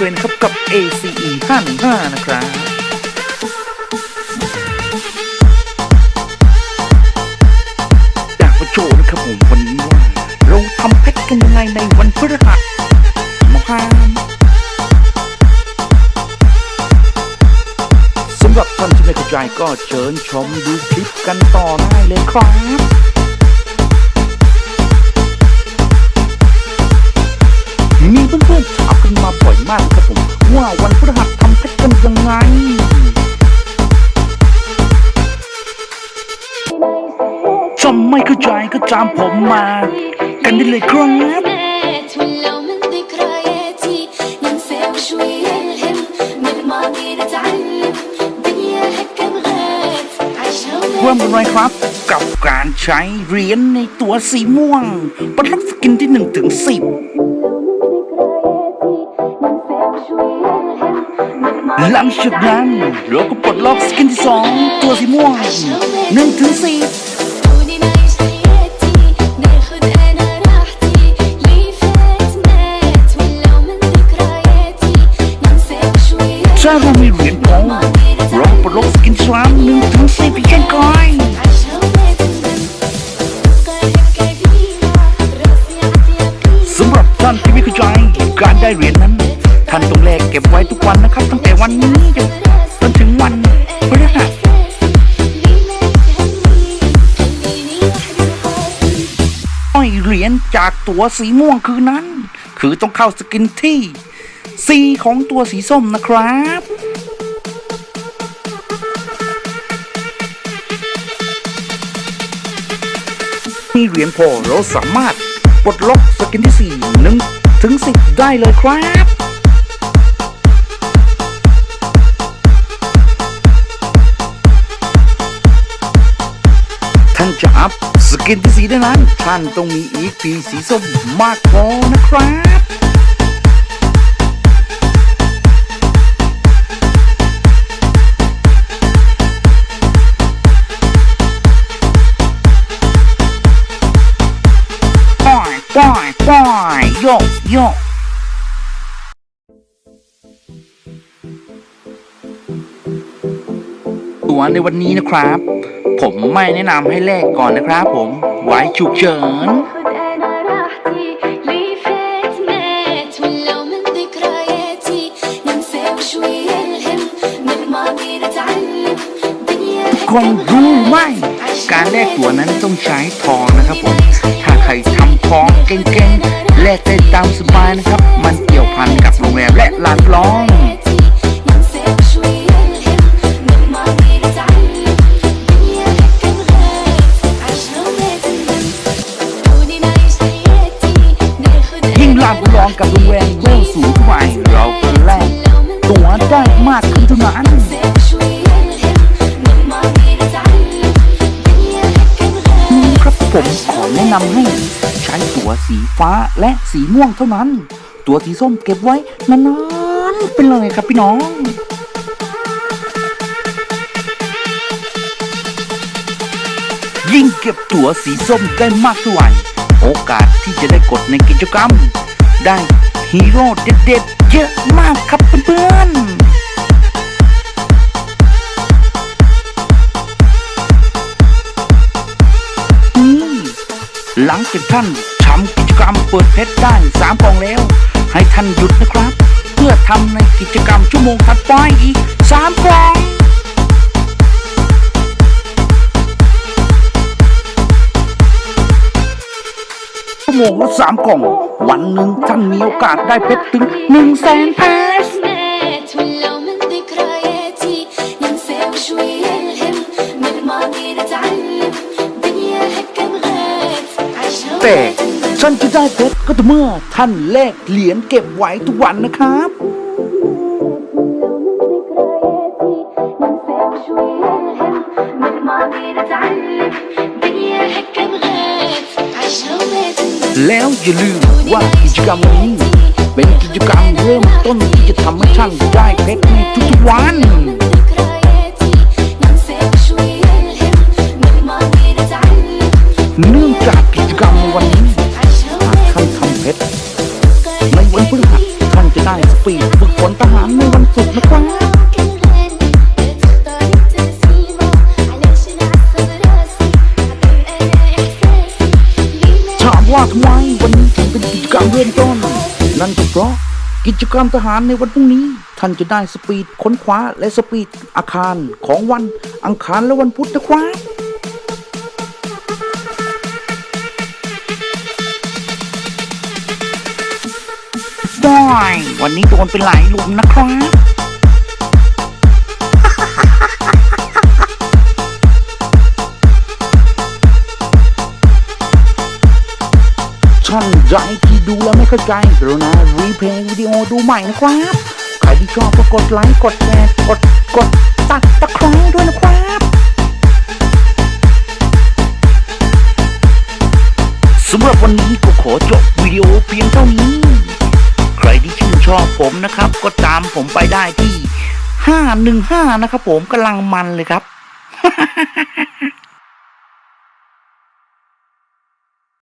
เช่นเคยนะครับกับ ACE 515นะครับอยากมาโชว์นะครับผมวันนี้ว่า เราทำเพชรกันยังไงในวันพฤหัสมหามสำหรับท่านที่ไม่เข้าใจก็เชิญชมดูคลิปกันต่อได้เลยครับมีเพื่อนๆถามกันมา มากครับผมว่าวันพฤหัสทำเพชรกันยังไงจำไม่เข้าใจก็จามผมมา กันได้เลยครับเริ่มกันเลครับ กับการใช้เหรียญในตัวสีม่วงประทับสกินที่1ถึง10 หลังจฉียบแรเราก็ปลดล็อกสกินที่สองตัวสีม่วงหนึ่งถึงสิบ Travel me with more เราก็ปลดล็อกสกินสวามหนึ่งถึงสี่พี่แกงก้อย สำหรับท่านที่ไม่เข้าใจการได้เหรียญนั้น ท่านต้องแลกเก็บไว้ วันนะครับ ตั้งแต่วันนี้จนถึงวันพฤหัสอ้อยเหรียญจากตัวสีม่วงคือนั้น คือต้องเข้าสกินที่สีของตัวสีส้มนะครับมีเหรียญพอเราสามารถปลดล็อกสกินที่สีหนึ่งถึงสิบได้เลยครับ ท่านจะอัพสกินที่สีได้นั้น ท่านต้องมี EP สีส้มมากพอนะครับป้อยป้อยป้อยโยกโยกตัวในวันนี้นะครับ ผมไม่แนะนำให้แลกก่อนนะครับผม ไว้ฉุกเฉิน คงรู้ไหมการแลกตัวนั้นต้องใช้ทองนะครับผม ถ้าใครทำทองเก่งๆ แลกได้ตามสบายนะครับ มันเกี่ยวพันกับโรงแรม แวงเพิ่มสูงไปเราเป็นแรงตัวได้มากขึ้นเท่านั้นครับผมขอแนะนำให้ใช้ตัวสีฟ้าและสีม่วงเท่านั้น ตัวสีส้มเก็บไว้นานๆเป็นเลยครับพี่น้องยิ่งเก็บตั๋วสีส้มได้มากเท่าไหร่โอกาสที่จะได้กดในกิจกรรม ได้ ฮีโร่เด็ดๆเยอะมากครับเพื่อนๆหลังจากท่านทำกิจกรรมเปิดเพชรได้สามกองแล้ว ให้ท่านหยุดนะครับ เพื่อทำในกิจกรรมชั่วโมงถัดไปอีกสามกอง โมงละสามกล่อง วันหนึ่งท่านมีโอกาสได้เพชรถึงหนึ่งแสนเพชร مات ولو من ذكرياتي ننسى شوية الهم من الماضي نتعلم دنيا هكا بغات عيشها แต่ وما تندم ท่านจะได้เพชรก็ต่อเมื่อท่านแลกเหรียญเก็บไว้ทุกวันนะครับ ننسى شوية الهم من الماضي نتعلم แล้วอย่าลืมว่ากิจกรรมนี้ เป็นกิจกรรมเริ่มต้นที่จะทำให้ท่านได้เพชรในทุกๆวัน เพราะกิจกรรมทหารในวันพรุ่งนี้ ท่านจะได้สปีดค้นคว้าและสปีดอาคารของวันอังคารและวันพุธนะครับได้วันนี้โดนเป็นหลายหลุมนะครับท่านใด ที่ดูแล้วไม่เข้าใจกรุณารีเพลย์วิดีโอดูใหม่นะครับ ใครที่ชอบก็กดไลค์กดแชร์กดกดตัดตะไคร้ด้วยนะครับสำหรับวันนี้ก็ขอจบวิดีโอเพียงเท่านี้ ใครที่ชื่นชอบผมนะครับ ก็ตามผมไปได้ที่ 515 นะครับผมกำลังมันเลยครับ